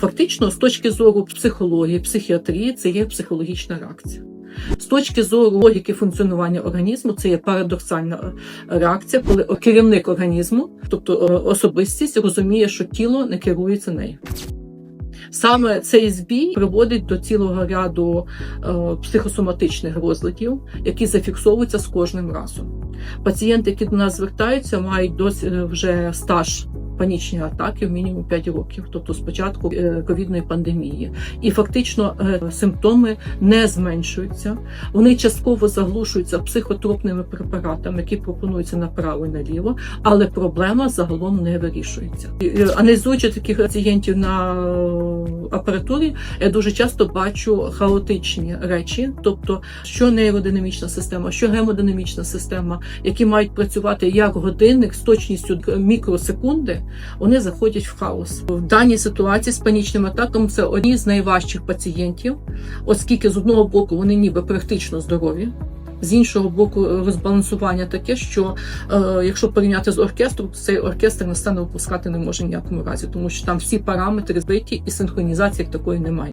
Фактично, з точки зору психології, психіатрії, це є психологічна реакція. З точки зору логіки функціонування організму, це є парадоксальна е, реакція, коли керівник організму, тобто е, особистість, розуміє, що тіло не керується нею. Саме цей збій приводить до цілого ряду е, психосоматичних розладів, які зафіксовуються з кожним разом. Пацієнти, які до нас звертаються, мають досі вже стаж панічні атаки в мінімум 5 років, тобто з початку е, ковідної пандемії. І фактично е, симптоми не зменшуються. Вони частково заглушуються психотропними препаратами, які пропонуються направо і наліво, але проблема загалом не вирішується. Е, Аналізуючи таких пацієнтів на апаратурі, я дуже часто бачу хаотичні речі, тобто що нейродинамічна система, що гемодинамічна система, які мають працювати як годинник з точністю мікросекунди, вони заходять в хаос. В даній ситуації з панічним атаком це одні з найважчих пацієнтів, оскільки з одного боку вони ніби практично здорові. З іншого боку, розбалансування таке, що е, якщо порівняти з оркестром, то цей оркестр на сцену випускати не може ніякому разі, тому що там всі параметри збиті і синхронізації як такої немає.